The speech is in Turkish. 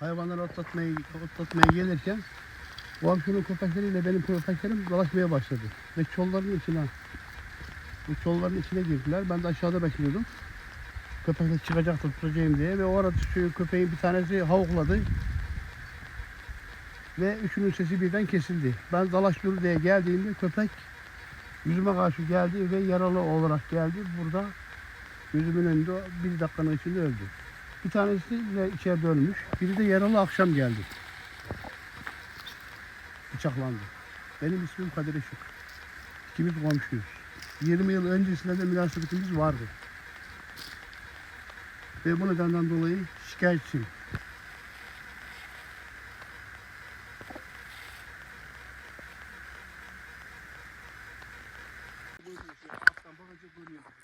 hayvanları otlatmaya, otlatmaya gelirken komşunun köpekleriyle benim köpeklerim dolaşmaya başladı. Ve çolların içine bu çolların içine girdiler. Ben de aşağıda bekliyordum. Köpekler çıkacaktı tutacağım diye ve o arada şu köpeğin bir tanesi havukladı. Ve üçünün sesi birden kesildi. Ben dalaş dur diye geldiğimde köpek yüzüme karşı geldi ve yaralı olarak geldi. Burada gözümün önünde bir dakikanın içinde öldü. Bir tanesi de içeride ölmüş. Biri de yaralı akşam geldi. Bıçaklandı. Benim ismim Kadir Işık. İkimiz komşuyuz. 20 yıl öncesinde de münasebetimiz vardı. Ve bu nedenden dolayı şikayetçiyim. Bakınca görüyorsunuz.